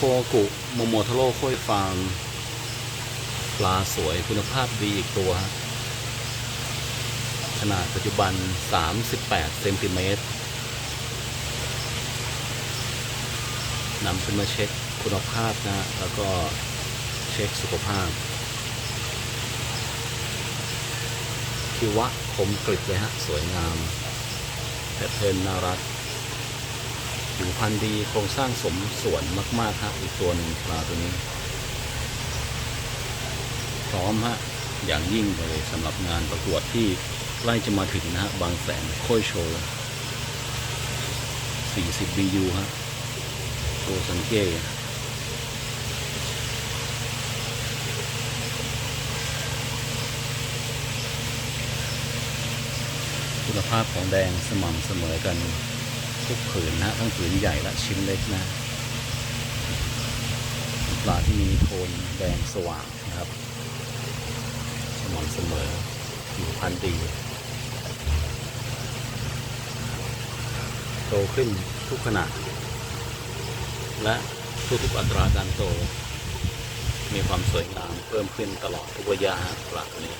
คกุโมโมทโร่ค่อยฟาร์มปลาสวยคุณภาพดีอีกตัวฮะขนาดปัจจุบัน 38 เซนติเมตรนำขึ้นมาเช็คคุณภาพนะ แล้วก็เช็คสุขภาพคิวะคมกริบเลยฮะ สวยงามแพทเทิร์นน่ารัก ผิวพรรณดีโครงสร้างสมส่วนมากๆฮะอีกตัวหนึ่งปลาตัวนี้ พร้อมฮะอย่างยิ่งเลยสำหรับงานประกวดที่ใกล้จะมาถึงนะฮะบางแสนค่อยโชว์ 40 BU ฮะโชว์สังเกตคุณภาพของแดงสม่ำเสมอกัน ทุกผืนนะทั้งผืนใหญ่และชิ้นเล็กนะปลาที่มีโทนแดงสว่างนะครับสม่ำเสมอผิวพรรณดีโตขึ้นทุกขณะและทุกๆอัตราการโต มีความสวยงามเพิ่มขึ้นตลอดทุกระยะปลาตัวนี้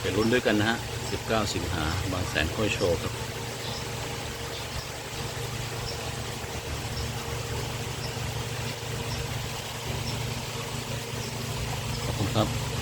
ไปลุ้นด้วยกันนะฮะ 19 สิงหา บางแสนค่อยโชว์ครับ ขอบคุณครับ